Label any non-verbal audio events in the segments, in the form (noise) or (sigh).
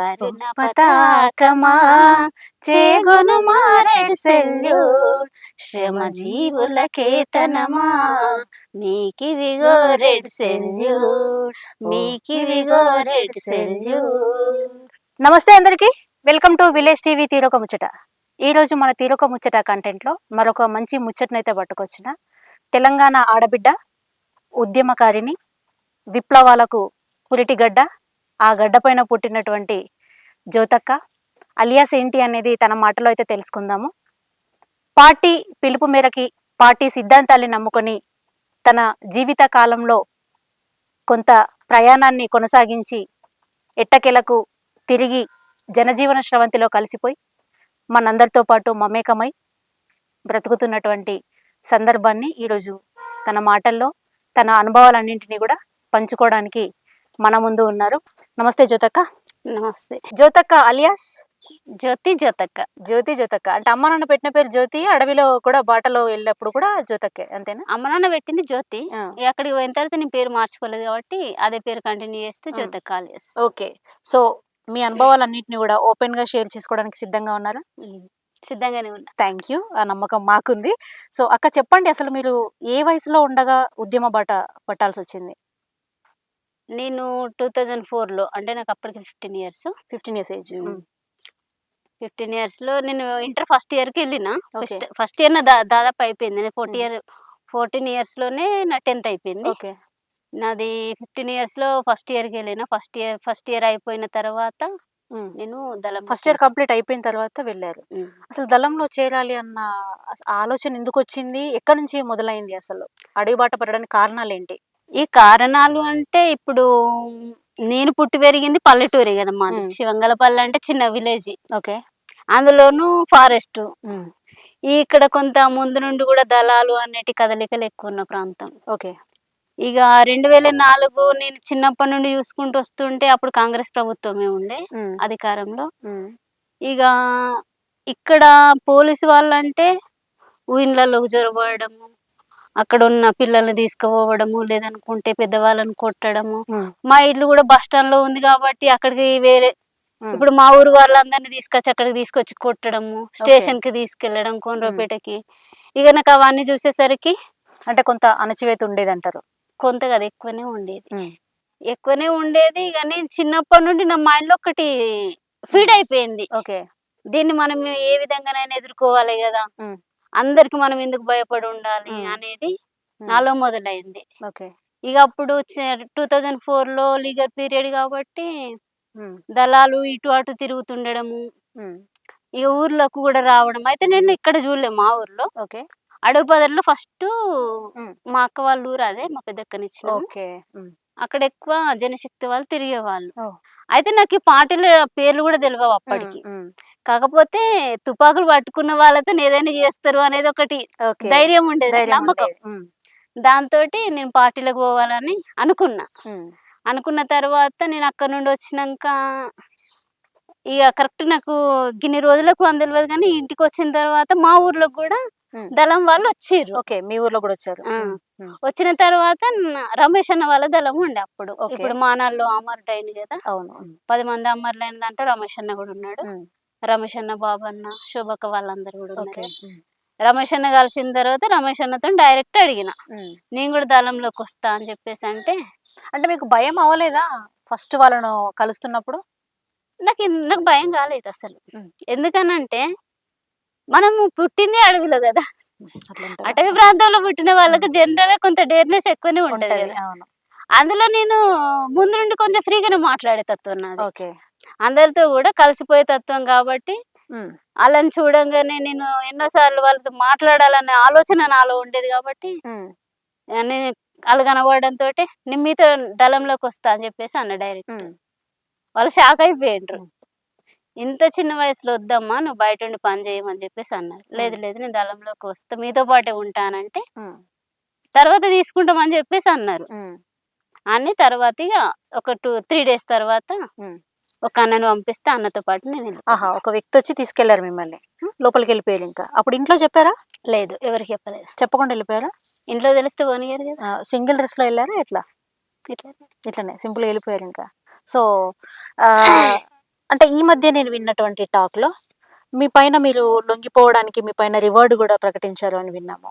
Varuna పతాకమా చేగొను మారెడు salute శ్రమ జీవుల కేతనమా మీకివిగో రెడ్ సెల్యూట్ మీకివిగో రెడ్ సెల్యూట్ నమస్తే అందరికి. వెల్కమ్ టు విలేజ్ టీవీ తీరొక ముచ్చట. ఈ రోజు మన తీరొక ముచ్చట కంటెంట్లో మరొక మంచి ముచ్చటనైతే పట్టుకొచ్చిన తెలంగాణ ఆడబిడ్డ ఉద్యమకారిని విప్లవాలకు పురిటిగడ్డ ఆ గడ్డపైన పుట్టినటువంటి జ్యోతక్క అలియాస్ ఏంటి అనేది తన మాటలో అయితే తెలుసుకుందాము. పార్టీ పిలుపు మేరకి పార్టీ సిద్ధాంతాల్ని నమ్ముకొని తన జీవిత కాలంలో కొంత ప్రయాణాన్ని కొనసాగించి ఎట్టకెలకు తిరిగి జనజీవన స్రవంతిలో కలిసిపోయి మనందరితో పాటు మమేకమై బ్రతుకుతున్నటువంటి సందర్భాన్ని ఈరోజు తన మాటల్లో తన అనుభవాలన్నింటినీ కూడా పంచుకోవడానికి మన ముందు ఉన్నారు. నమస్తే జ్యోతక్క. నమస్తే. జ్యోతక్క అలియాస్? జ్యోతి జ్యోతక్క. జ్యోతి జ్యోతక్క. అంటే అమ్మ నాన్న పెట్టిన పేరు జ్యోతి అడవిలో కూడా బాటలో వెళ్ళినప్పుడు కూడా జ్యోతక్కే అంతేనా? అమ్మ నాన్న పెట్టింది జ్యోతి. అక్కడికి పోయిన తర్వాత నేను పేరు మార్చుకోలేదు కాబట్టి అదే పేరు కంటిన్యూ చేస్తూ. జ్యోతక్క కాలేజ్ ఓకే. సో మీ అనుభవాలన్నింటినీ కూడా ఓపెన్గా షేర్ చేసుకోవడానికి సిద్ధంగా ఉన్నారా? సిద్ధంగానే ఉన్నా. Thank you. ఆ నమ్మకం మాకుంది. సో అక్క చెప్పండి అసలు మీరు ఏ వయసులో ఉండగా ఉద్యమ బాట పట్టాల్సి వచ్చింది నేను టూ థౌజండ్ ఫోర్లో అంటే నాకు అప్పటికి fifteen years. Fifteen years age. Fifteen ఇయర్స్లో నేను ఇంటర్ ఫస్ట్ ఇయర్కి వెళ్ళిన. ఫస్ట్ ఫస్ట్ ఇయర్ నా దా- దాదాపు అయిపోయింది. నేను ఫోర్టీ. ఇయర్ ఫోర్టీన్ ఇయర్స్లోనే నా టెన్త్ అయిపోయింది. ఓకే. నాది ఫిఫ్టీన్ ఇయర్స్లో ఫస్ట్ ఇయర్కి వెళ్ళిన. ఫస్ట్ ఇయర్ ఫస్ట్ ఇయర్ అయిపోయిన తర్వాత నేను దళం ఫస్ట్ ఇయర్ కంప్లీట్ అయిపోయిన తర్వాత వెళ్ళారు. అసలు దళంలో చేరాలి అన్న ఆలోచన ఎందుకు వచ్చింది? ఎక్కడి నుంచి మొదలైంది అసలు? అడవి బాట పడడానికి కారణాలు ఏంటి ఈ కారణాలు అంటే ఇప్పుడు నేను పుట్టి పెరిగింది పల్లెటూరే కదా మాది. Mm. శివంగలపల్లి అంటే చిన్న విలేజ్. ఓకే. అందులోనూ ఫారెస్ట్. ఇక్కడ కొంత ముందు నుండి కూడా దళాలు అనేటి కదలికలు ఎక్కువ ఉన్న ప్రాంతం. ఓకే. ఇక రెండు వేల నాలుగు నేను చిన్నప్పటి నుండి చూసుకుంటూ వస్తుంటే అప్పుడు కాంగ్రెస్ ప్రభుత్వమే ఉండే అధికారంలో. ఇక ఇక్కడ పోలీసు వాళ్ళంటే ఊళ్ళలోకి జొరబడము అక్కడ ఉన్న పిల్లల్ని తీసుకుపోవడము లేదనుకుంటే పెద్దవాళ్ళని కొట్టడము. మా ఇల్లు కూడా బస్ స్టాండ్లో ఉంది కాబట్టి అక్కడికి వేరే ఇప్పుడు మా ఊరు వాళ్ళందరినీ తీసుకొచ్చి అక్కడికి తీసుకొచ్చి కొట్టడము స్టేషన్కి తీసుకెళ్ళడం కోనరాపేటకి ఇక నాకు అవన్నీ చూసేసరికి అంటే కొంత అణచివేత ఉండేది అంటారు కొంత కదా ఎక్కువనే ఉండేది. ఎక్కువనే ఉండేది ఇక నేను చిన్నప్పటి నుండి నా మైండ్లో ఒకటి ఫీడ్ అయిపోయింది. ఓకే. దీన్ని మనం ఏ విధంగానైనా ఎదుర్కోవాలి కదా. అందరికి మనం ఎందుకు భయపడి ఉండాలి. అనేది నాలో మొదలైంది. ఓకే. ఇక అప్పుడు టూ థౌజండ్ ఫోర్లో లీగల్ పీరియడ్ కాబట్టి దళాలు ఇటు అటు తిరుగుతుండడము ఇక ఊర్లోకి కూడా రావడం. అయితే నేను ఇక్కడ చూడలే మా ఊర్లో. ఓకే. అడవి పదర్లో ఫస్ట్. మా అక్క వాళ్ళ ఊరు అదే మా పెద్దక్కనిచ్చిన అక్కడ ఎక్కువ జనశక్తి వాళ్ళు తిరిగేవాళ్ళు. అయితే నాకు ఈ పార్టీల పేర్లు కూడా తెలియవు అప్పటికి. కాకపోతే తుపాకులు పట్టుకున్న వాళ్ళతో ఏదైనా చేస్తారు అనేది ఒకటి ధైర్యం ఉండేది నమ్మకం. దాంతో నేను పార్టీలకు పోవాలని అనుకున్నా. అనుకున్న తర్వాత నేను అక్కడ నుండి వచ్చినాక ఇక కరెక్ట్ నాకు గిన్ని రోజులకు అని తెలియదు కానీ ఇంటికి వచ్చిన తర్వాత మా ఊర్లో కూడా. దళం వాళ్ళు వచ్చిర్రు ఓకే మీ ఊర్లో కూడా వచ్చారు. వచ్చిన తర్వాత రమేష్ అన్న వాళ్ళ దళం ఉండే అప్పుడు. ఇప్పుడు మానాల్లో అమరుడు అయింది కదా అవును. పది మంది అమరులు అయిన దాంట్లో రమేష్ అన్న కూడా ఉన్నాడు. రమేష్ అన్న బాబు అన్న శోభక్క వాళ్ళందరూ కూడా ఉన్నారు. రమేష్ అన్న కలిసిన తర్వాత రమేష్ అన్నతో డైరెక్ట్ అడిగిన. నేను కూడా దళంలోకి వస్తా అని చెప్పేసి అంటే అంటే మీకు భయం అవ్వలేదా ఫస్ట్ వాళ్ళను కలుస్తున్నప్పుడు? నాకు నాకు భయం కాలేదు అసలు. ఎందుకనంటే మనము పుట్టింది అడవిలో కదా? అటవీ ప్రాంతంలో పుట్టిన వాళ్ళకి జనరల్గా కొంత డేర్నెస్ ఎక్కువనే ఉంటది అందులో నేను ముందు నుండి కొంచెం ఫ్రీగానే మాట్లాడే తత్వం నాది ఓకే. అందరితో కూడా కలిసిపోయే తత్వం కాబట్టి. వాళ్ళని చూడంగానే నేను ఎన్నోసార్లు వాళ్ళతో మాట్లాడాలనే ఆలోచన నాలో ఉండేది కాబట్టి. నేను వాళ్ళు కనబడడంతో నేను మీతో దళంలోకి వస్తా అని చెప్పేసి అన్న డైరెక్ట్. వాళ్ళు షాక్ అయిపోయిండ్రు. ఇంత చిన్న వయసులో వద్దమ్మా నువ్వు బయట ఉండి పని చేయమని చెప్పేసి అన్నారు లేదు లేదు నేను దళంలోకి వస్తా మీతో పాటే ఉంటానంటే. తర్వాత తీసుకుంటామని చెప్పేసి అన్నారు ఉమ్. అని తర్వాత ఒక టూ త్రీ డేస్ తర్వాత. ఒక అన్నను పంపిస్తే అన్నతో పాటు నేను. ఆహా ఒక వ్యక్తి వచ్చి తీసుకెళ్ళారు మిమ్మల్ని. లోపలికి వెళ్ళిపోయారు ఇంకా. అప్పుడు ఇంట్లో చెప్పారా? లేదు ఎవరికి చెప్పలేదు. చెప్పకుండా వెళ్ళిపోయారా? ఇంట్లో తెలిస్తే పోనీయరు కదా. సింగిల్ డ్రెస్లో వెళ్ళారా? ఎట్లా? ఇట్లా. ఇట్లనే సింపుల్ వెళ్ళిపోయారు ఇంకా. సో (coughs) అంటే ఈ మధ్య నేను విన్నటువంటి టాక్లో మీ పైన మీరు లొంగిపోవడానికి మీ పైన రివార్డు కూడా ప్రకటించారు అని విన్నాము.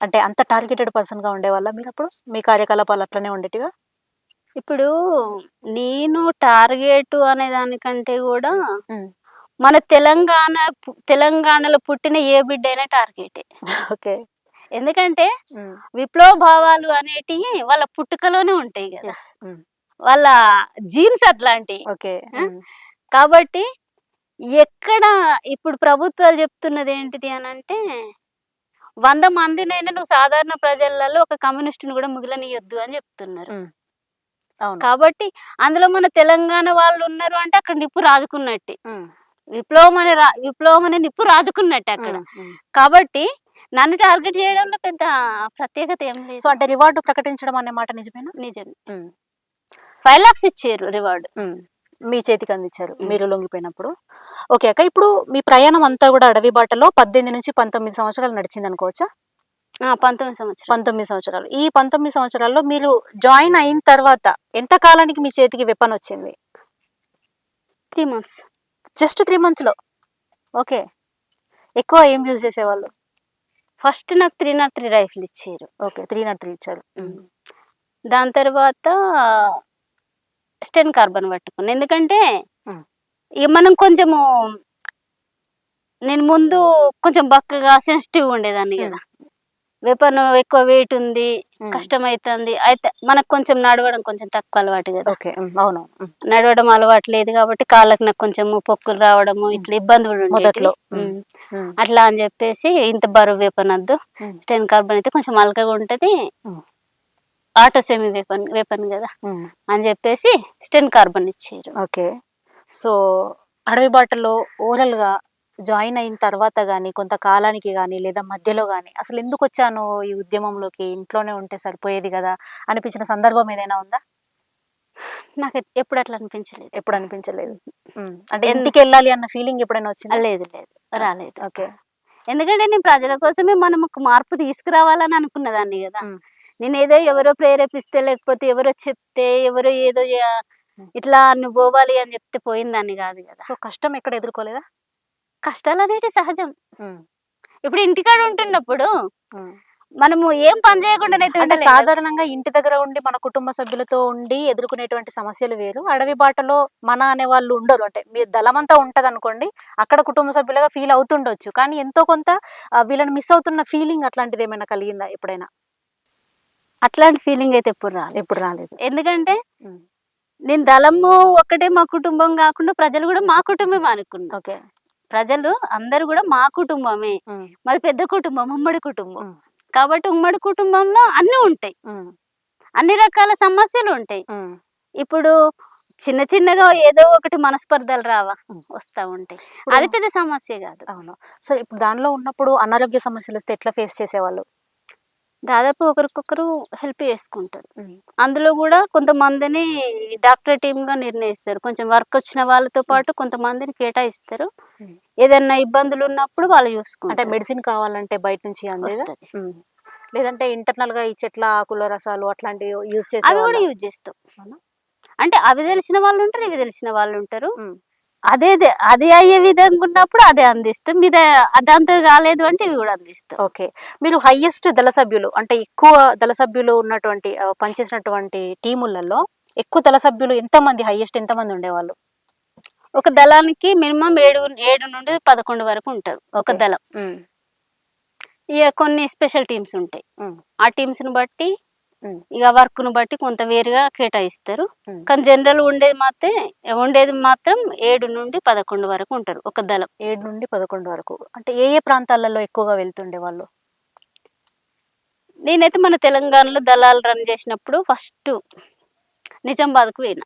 అంటే అంత టార్గెటెడ్ పర్సన్గా ఉండేవాళ్ళ మీరు అప్పుడు? మీ కార్యకలాపాలు అట్లనే ఉండేటివా? ఇప్పుడు నేను టార్గెట్ అనే దానికంటే కూడా. మన తెలంగాణ తెలంగాణలో పుట్టిన ఏ బిడ్డ అయినా టార్గెట్. ఓకే. ఎందుకంటే విప్లవ భావాలు అనేటివి వాళ్ళ పుట్టుకలోనే ఉంటాయి కదా. వాళ్ళ జీన్స్ అట్లాంటివి ఓకే? కాబట్టి ఎక్కడ ఇప్పుడు ప్రభుత్వాలు చెప్తున్నది ఏంటిది అని అంటే వంద మందినైనా నువ్వు సాధారణ ప్రజలలో ఒక కమ్యూనిస్టుని కూడా మిగిలనియొద్దు అని చెప్తున్నారు. కాబట్టి అందులో మన తెలంగాణ వాళ్ళు ఉన్నారు అంటే అక్కడ నిప్పు రాజుకున్నట్టే. విప్లవం అనే రా- విప్లవం అనే నిప్పు రాజుకున్నట్టే అక్కడ. కాబట్టి నన్ను టార్గెట్ చేయడంలో పెద్ద ప్రత్యేకత ఏం సో లేదు అంటే రివార్డు ప్రకటించడం అనే మాట నిజమేనా నిజం ఉమ్. ఫైవ్ లాక్స్ ఇచ్చారు రివార్డు. మీ చేతికి అందించారు. మీరు లొంగిపోయినప్పుడు ఓకే అక్క ఇప్పుడు మీ ప్రయాణం అంతా కూడా అడవి బాటలో పద్దెనిమిది నుంచి పంతొమ్మిది సంవత్సరాలు నడిచింది అనుకోవచ్చా పంతొమ్మిది సంవత్సరాలు. పంతొమ్మిది సంవత్సరాలు. ఈ పంతొమ్మిది సంవత్సరాల్లో మీరు జాయిన్ అయిన తర్వాత ఎంత కాలానికి మీ చేతికి వెపన్ వచ్చింది? త్రీ మంత్స్ జస్ట్ త్రీ మంత్స్లో? ఓకే ఎక్కువ ఏం యూజ్ చేసేవాళ్ళు? ఫస్ట్ నాకు త్రీ నాట్ త్రీ రైఫిల్ ఇచ్చారు. ఓకే త్రీ నాట్ త్రీ ఇచ్చారు. దాని తర్వాత స్టెన్ కార్బన్ పట్టుకున్నాను ఎందుకంటే ఉమ్. ఇక మనం కొంచెము నేను ముందు కొంచెం బక్కగా సెన్సిటివ్ ఉండేదాన్ని కదా. వెపన్ ఎక్కువ వెయిట్ ఉంది. కష్టమైతుంది. అయితే మనకు కొంచెం నడవడం కొంచెం తక్కువ అలవాటు కదా. ఓకే అవును నడవడం అలవాటు లేదు కాబట్టి కాళ్ళకి నాకు కొంచెం పొక్కులు రావడము ఇట్లా ఇబ్బందులు ఉండేటివి. మొదట్లో. అట్లా అని చెప్పేసి ఇంత బరువు వేపన్ వద్దు స్టెన్ కార్బన్ అయితే కొంచెం అలకగా ఉంటది. ఆటో సెమీ వేపన్ వేపన్ కదా. అని చెప్పేసి స్టెన్ కార్బన్ ఇచ్చారు. ఓకే. సో అడవి బాటలో ఓరల్గా జాయిన్ అయిన తర్వాత కానీ కొంతకాలానికి కానీ లేదా మధ్యలో కానీ అసలు ఎందుకు వచ్చాను ఈ ఉద్యమంలోకి? ఇంట్లోనే ఉంటే సరిపోయేది కదా? అనిపించిన సందర్భం ఏదైనా ఉందా? నాకు ఎప్పుడు అట్లా అనిపించలేదు. ఎప్పుడు అనిపించలేదు. ఉమ్, అంటే ఇంటికి వెళ్ళాలి అన్న ఫీలింగ్ ఎప్పుడైనా వచ్చిందా? లేదు లేదు. రాలేదు. ఓకే. ఎందుకంటే నేను ప్రజల కోసమే మనం ఒక మార్పు తీసుకురావాలని అనుకున్నదాన్ని కదా. ఉమ్. నేను ఏదో ఎవరో ప్రేరేపిస్తే లేకపోతే ఎవరో చెప్తే ఎవరో ఏదో చే-. ఇట్లా నువ్వు పోవాలి అని చెప్తే పోయిందాన్ని కాదు కదా. సో కష్టం ఎక్కడ ఎదుర్కోలేదా? కష్టాలు అనేవి సహజం ఇప్పుడు ఇంటికాడ ఉంటున్నప్పుడు. మనము ఏం పని చేయకుండా అంటే సాధారణంగా ఇంటి దగ్గర ఉండి మన కుటుంబ సభ్యులతో ఉండి ఎదుర్కొనేటువంటి సమస్యలు వేరు. అడవి బాటలో మన అనే వాళ్ళు ఉండరు. అంటే మీ దళమంతా ఉంటది అనుకోండి అక్కడ కుటుంబ సభ్యులుగా ఫీల్ అవుతుండొచ్చు. కానీ ఎంతో కొంత వీళ్ళని మిస్ అవుతున్న ఫీలింగ్ అట్లాంటిది ఏమైనా కలిగిందా ఎప్పుడైనా? అట్లాంటి ఫీలింగ్ అయితే ఎప్పుడు రాలేదు. ఎప్పుడు రాలేదు. ఎందుకంటే నేను దళము ఒక్కటే మా కుటుంబం కాకుండా ప్రజలు కూడా మా కుటుంబమే అనుకున్నా ఓకే. ప్రజలు అందరూ కూడా మా కుటుంబమే. మాది పెద్ద కుటుంబం ఉమ్మడి కుటుంబం. కాబట్టి ఉమ్మడి కుటుంబంలో అన్నీ ఉంటాయి. అన్ని రకాల సమస్యలు ఉంటాయి. ఇప్పుడు చిన్న చిన్నగా ఏదో ఒకటి మనస్పర్ధలు రావా. వస్తా ఉంటాయి. అది పెద్ద సమస్య కాదు. అవును. సరే ఇప్పుడు దానిలో ఉన్నప్పుడు అనారోగ్య సమస్యలు వస్తే ఎట్లా ఫేస్ చేసేవాళ్ళు? దాదాపు ఒకరికొకరు హెల్ప్ చేసుకుంటారు. అందులో కూడా కొంతమందిని డాక్టర్ టీమ్గా నిర్ణయిస్తారు. కొంచెం వర్క్ వచ్చిన వాళ్ళతో పాటు కొంతమందిని కేటాయిస్తారు. ఏదైనా ఇబ్బందులు ఉన్నప్పుడు వాళ్ళు అంటే చూసుకుంటారు మెడిసిన్ కావాలంటే బయట నుంచి. లేదంటే ఇంటర్నల్గా ఈ చెట్ల ఆకుల రసాలు అట్లాంటివి యూజ్ అవి కూడా యూజ్ చేస్తాం? అంటే అవి తెలిసిన వాళ్ళు ఉంటారు ఇవి తెలిసిన వాళ్ళు ఉంటారు. అదే అది అయ్యే విధంగా ఉన్నప్పుడు అదే అందిస్తాం. మీద అదంతా కాలేదు అంటే ఇవి కూడా అందిస్తాం. ఓకే. మీరు హైయెస్ట్ దళ సభ్యులు అంటే ఎక్కువ దళ సభ్యులు ఉన్నటువంటి పనిచేసినటువంటి టీములలో ఎక్కువ దళ సభ్యులు ఎంత మంది హైయెస్ట్ ఎంత మంది ఉండేవాళ్ళు? ఒక దళానికి మినిమం ఏడు ఏడు నుండి పదకొండు వరకు ఉంటారు ఒక. దళం. ఇక కొన్ని స్పెషల్ టీమ్స్ ఉంటాయి. ఆ టీమ్స్ని బట్టి ఇక వర్క్ను బట్టి కొంత వేరుగా కేటాయిస్తారు. కానీ జనరల్ ఉండేది మాత్రం ఉండేది మాత్రం ఏడు నుండి పదకొండు వరకు ఉంటారు ఒక దళం. ఏడు నుండి పదకొండు వరకు. అంటే ఏ ఏ ప్రాంతాలలో ఎక్కువగా వెళ్తుండే వాళ్ళు? నేనైతే మన తెలంగాణలో దళాలు రన్ చేసినప్పుడు ఫస్ట్ నిజామాబాద్కు పోయినా.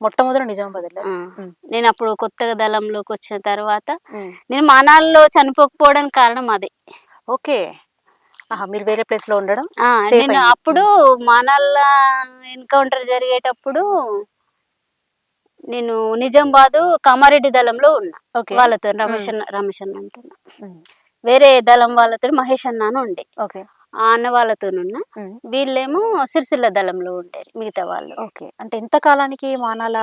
మొట్టమొదటి నిజామాబాద్ నేను అప్పుడు కొత్తగా దళంలోకి వచ్చిన తర్వాత. నేను మానాల్లో చనిపోకపోవడానికి కారణం అదే. ఓకే. మీరు వేరే ప్లేస్లో ఉండడం? నేను. అప్పుడు మానాల ఎన్కౌంటర్ జరిగేటప్పుడు నేను నిజామాబాద్ కామారెడ్డి దళంలో ఉన్నా. వాళ్ళతో రమేష్ అన్న రమేష్ అన్న అంటున్నా. ఉమ్, వేరే దళం వాళ్ళతో మహేష్ అన్న అని ఉండే. ఓకే. ఆ అన్న వాళ్ళతోనున్నా. ఉమ్, వీళ్ళేమో సిరిసిల్ల దళంలో ఉంటారు మిగతా వాళ్ళు. ఓకే. అంటే ఎంత కాలానికి మానాల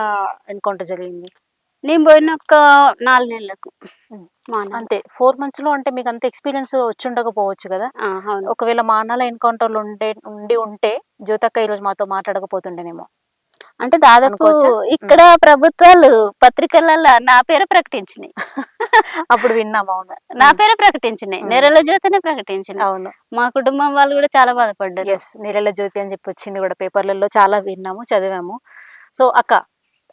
ఎన్కౌంటర్ జరిగింది? నేను పోయిన ఒక నాలుగు నెలలకు. అంతే. ఫోర్ మంత్స్లో అంటే మీకు అంత ఎక్స్పీరియన్స్ వచ్చి ఉండకపోవచ్చు కదా ఒకవేళ మా అన్నల ఎన్కౌంటర్లు ఉండే ఉండి ఉంటే జ్యోతక్క ఈరోజు మాతో మాట్లాడకపోతుండేనేమో. అంటే దాదాపు? ఇక్కడ ప్రభుత్వాలు పత్రికలలో నా పేరు ప్రకటించినాయి. (laughs) అప్పుడు విన్నాం అవును. నా పేరు ప్రకటించినాయి. నెరల జ్యోతినే ప్రకటించినాయి. అవును. మా కుటుంబం వాళ్ళు కూడా చాలా బాధపడ్డారు. ఎస్ నీరెల జ్యోతి అని చెప్పి వచ్చింది కూడా. పేపర్లలో చాలా విన్నాము చదివాము. సో అక్క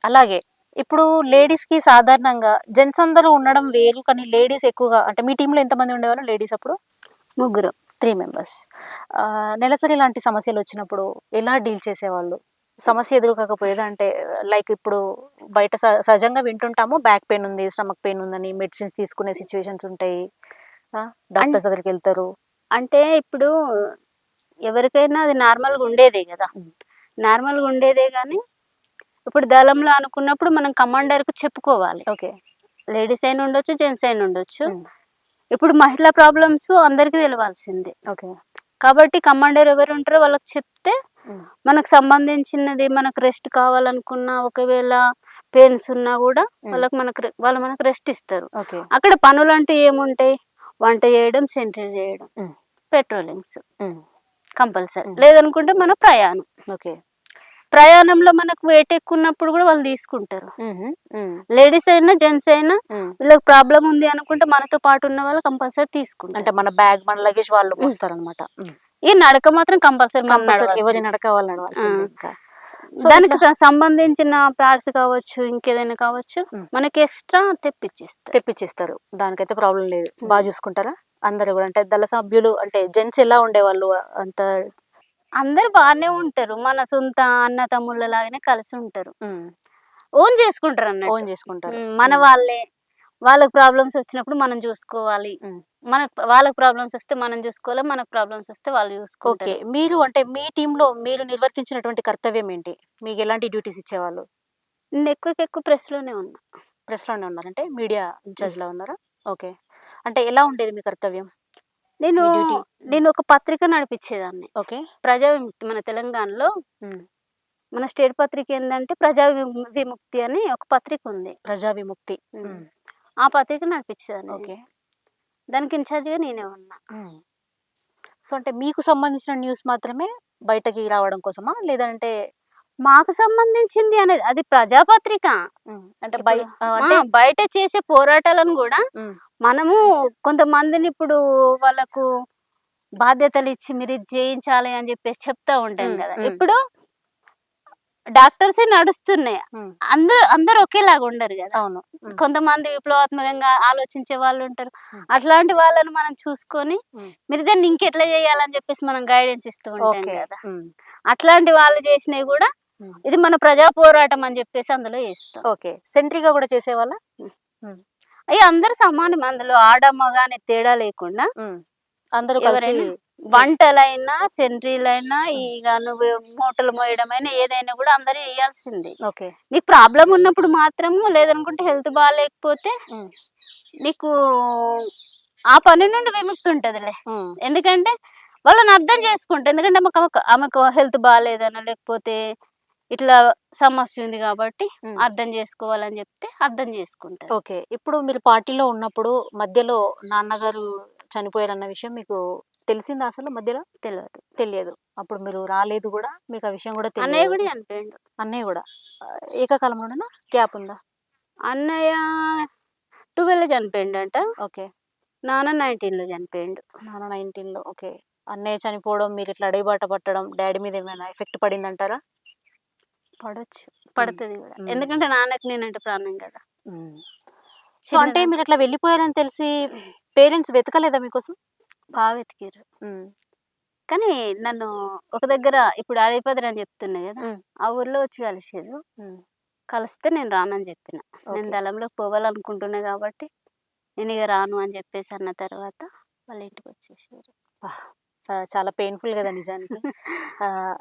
అలాగే ఇప్పుడు లేడీస్కి సాధారణంగా జెంట్స్ అందరూ ఉండడం వేరు కానీ లేడీస్ ఎక్కువగా అంటే మీ టీంలో ఎంతమంది ఉండేవాళ్ళు లేడీస్ అప్పుడు? ముగ్గురు త్రీ మెంబర్స్ నెలసరి లాంటి సమస్యలు వచ్చినప్పుడు ఎలా డీల్ చేసేవాళ్ళు? సమస్య ఎదురుకాకపోయేదా? అంటే లైక్ ఇప్పుడు బయట సహజంగా వింటుంటాము బ్యాక్ పెయిన్ ఉంది స్టమక్ పెయిన్ ఉందని మెడిసిన్స్ తీసుకునే సిచ్యువేషన్స్ ఉంటాయి. డాక్టర్స్ దగ్గరికి వెళ్తారు. అంటే ఇప్పుడు ఎవరికైనా అది నార్మల్గా ఉండేదే కదా. నార్మల్గా ఉండేదే కానీ ఇప్పుడు దళంలో అనుకున్నప్పుడు మనం కమాండర్కు చెప్పుకోవాలి. ఓకే. లేడీస్ అయినా ఉండొచ్చు జెంట్స్ అయినా ఉండొచ్చు. ఇప్పుడు మహిళా ప్రాబ్లమ్స్ అందరికీ తెలవాల్సిందే. ఓకే. కాబట్టి కమాండర్ ఎవరు ఉంటారో వాళ్ళకి చెప్తే మనకు సంబంధించినది మనకు రెస్ట్ కావాలనుకున్నా ఒకవేళ పెయిన్స్ ఉన్నా కూడా వాళ్ళకి మనకు వాళ్ళు మనకు రెస్ట్ ఇస్తారు. ఓకే. అక్కడ పనులు అంటూ ఏముంటాయి? వంట చేయడం సెంట్రీ చేయడం. Patrollings compulsory. లేదనుకుంటే మన ప్రయాణం. ఓకే. ప్రయాణంలో మనకు వెయిట్ ఎక్కువ ఉన్నప్పుడు కూడా వాళ్ళు తీసుకుంటారు. లేడీస్ అయినా జెంట్స్ అయినా వీళ్ళకి ప్రాబ్లం ఉంది అనుకుంటే మనతో పాటు ఉన్న వాళ్ళు కంపల్సరీ తీసుకుంటారు. అంటే మన బ్యాగ్ మన లగేజ్ వాళ్ళు మోస్తారనమాట ఈ నడక మాత్రం కంపల్సరీ ఎవరి నడక వాళ్ళు నడవాల్సిందే దానికి సంబంధించిన ప్యాడ్స్ కావచ్చు ఇంకేదైనా కావచ్చు. మనకి ఎక్స్ట్రా తెప్పించేస్తారు తెప్పించిస్తారు దానికైతే ప్రాబ్లం లేదు. బాగా చూసుకుంటారా? అందరు కూడా. అంటే దళ సభ్యులు అంటే జెంట్స్ ఎలా ఉండేవాళ్ళు అంత అందరు బాగానే ఉంటారు. మన సొంత అన్న తమ్ముళ్ళ లాగానే కలిసి ఉంటారు. ఓన్ చేసుకుంటారు అన్నట్టు. ఓన్ చేసుకుంటారు. మన వాళ్ళే వాళ్ళకి ప్రాబ్లమ్స్ వచ్చినప్పుడు మనం చూసుకోవాలి. మనకు వాళ్ళకి ప్రాబ్లమ్స్ వస్తే మనం చూసుకోవాలి. మనకు ప్రాబ్లమ్స్ వస్తే వాళ్ళు ఓకే. చూసుకోవాలి మీరు అంటే మీ టీంలో మీరు నిర్వర్తించినటువంటి కర్తవ్యం ఏంటి? మీకు ఎలాంటి డ్యూటీస్ ఇచ్చేవాళ్ళు? నేను ఎక్కువ ప్రెస్లోనే ఉన్నా. ప్రెస్లోనే ఉన్నారంటే మీడియా ఇన్ఛార్జ్లో ఉన్నారా? ఓకే. అంటే ఎలా ఉండేది మీ కర్తవ్యం? నేను? నేను ఒక పత్రిక నడిపించేదాన్ని ఓకే. ప్రజా విముక్తి మన తెలంగాణలో మన స్టేట్ పత్రిక ఏంటంటే ప్రజా విము- విముక్తి అని ఒక పత్రిక ఉంది ప్రజా విముక్తి. ఆ పత్రిక నడిపించేదాన్ని ఓకే. దానికి ఇన్ఛార్జిగా నేనే ఉన్నా. సో అంటే మీకు సంబంధించిన న్యూస్ మాత్రమే బయటకి రావడం కోసమా? లేదంటే మాకు సంబంధించింది అనేది అది ప్రజాపత్రిక అంటే బయట చేసే పోరాటాలను కూడా మనము కొంతమందిని ఇప్పుడు వాళ్ళకు బాధ్యతలు ఇచ్చి మీరు ఇది చేయించాలి అని చెప్పేసి చెప్తా ఉంటాం కదా. ఇప్పుడు డాక్టర్స్ నడుస్తున్నాయి. అందరూ అందరూ ఒకేలాగా ఉండరు కదా. అవును. కొంతమంది విప్లవాత్మకంగా ఆలోచించే వాళ్ళు ఉంటారు. అట్లాంటి వాళ్ళని మనం చూసుకొని. మీరు దాన్ని ఇంకెట్లా చేయాలని చెప్పేసి మనం గైడెన్స్ ఇస్తూ ఉంటాం కదా. అట్లాంటి వాళ్ళు చేసినవి కూడా. ఇది మన ప్రజా పోరాటం అని చెప్పేసి అందులో చేస్తాం. ఓకే. సెంట్రీగా కూడా చేసేవాళ్ళ? అయ్యి అందరూ సమానం అందులో ఆడ మగ అనే తేడా లేకుండా అందరూ వంటలైనా సెంట్రీలైనా ఇక నువ్వు మూటలు మోయడమైనా ఏదైనా కూడా అందరూ వేయాల్సిందే ఓకే. నీకు ప్రాబ్లం ఉన్నప్పుడు మాత్రము లేదనుకుంటే హెల్త్ బాగాలేకపోతే నీకు ఆ పని నుండి విముక్తి ఉంటదిలే ఎందుకంటే వాళ్ళని అర్థం చేసుకుంటా. ఎందుకంటే ఆమెకు- ఆమెకు హెల్త్ బాగాలేదనో లేకపోతే ఇట్లా సమస్య ఉంది కాబట్టి. అర్థం చేసుకోవాలని చెప్తే అర్థం చేసుకుంటారు. ఓకే. ఇప్పుడు మీరు పార్టీలో ఉన్నప్పుడు మధ్యలో నాన్నగారు చనిపోయారన్న విషయం మీకు తెలిసిందా అసలు మధ్యలో? తెలియదు తెలియదు. అప్పుడు మీరు రాలేదు కూడా మీకు ఆ విషయం కూడా అన్నయ్య కూడా చనిపోయిండు. అన్నయ్య కూడా. ఆ, ఏకకాలంలోనేనా? గ్యాప్ ఉందా? అన్నయ్య ట్వెల్వ్ చనిపోయిండంట. ఓకే. నాన్న నైన్టీన్లో చనిపోయిండు. నాన్న నైన్టీన్లో ఓకే. అన్నయ్య చనిపోవడం మీరు ఇట్లా అడవిబాట పట్టడం డాడీ మీద ఏమైనా ఎఫెక్ట్ పడిందంటారా? పడొచ్చు. పడుతుంది కూడా. ఎందుకంటే నాన్నకి నేనంటే ప్రాణం కదా. సో అంటే మీరు అట్లా వెళ్ళిపోయారని తెలిసి పేరెంట్స్ వెతకలేదా మీకోసం? బాగా వెతికారు. కానీ నన్ను ఒక దగ్గర ఇప్పుడు అడిపదరి అని చెప్తున్నా కదా. ఆ ఊర్లో వచ్చి కలిసారు కలిస్తే నేను రానని చెప్పిన. నేను. దళంలోకి పోవాలనుకుంటున్నా కాబట్టి నేను ఇక రాను అని చెప్పేసి అన్న తర్వాత వాళ్ళ ఇంటికి వచ్చేసారు. చాలా పెయిన్ఫుల్ కదా నిజానికి. (laughs)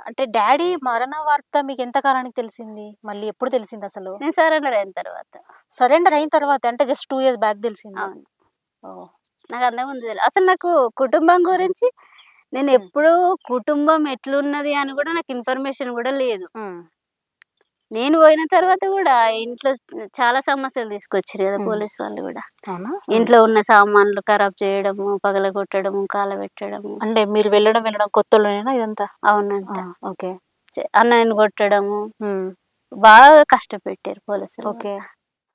అంటే డాడీ మరణ వార్త మీకు ఎంత కాలానికి తెలిసింది? మళ్ళీ ఎప్పుడు తెలిసింది అసలు? నేను సరెండర్ అయిన తర్వాత. సరెండర్ అయిన తర్వాత అంటే జస్ట్ టూ ఇయర్స్ బ్యాక్ తెలిసింది? నాకు ఉంది తెలియదు. అసలు నాకు కుటుంబం గురించి నేను. ఎప్పుడు కుటుంబం ఎట్లున్నది అని కూడా నాకు ఇన్ఫర్మేషన్ కూడా లేదు. నేను పోయిన తర్వాత కూడా ఇంట్లో చాలా సమస్యలు తీసుకొచ్చారు కదా. పోలీస్ వాళ్ళు కూడా. ఇంట్లో ఉన్న సామాన్లు ఖరాబ్ చేయడము పగలగొట్టడము కాలబెట్టడము అంటే మీరు వెళ్ళడం వెళ్ళడం కొత్తలోనేనా ఇదంతా? అవునంట. ఓకే. అన్నయ్యని కొట్టడము. బాగా కష్టపెట్టారు పోలీసులు ఓకే.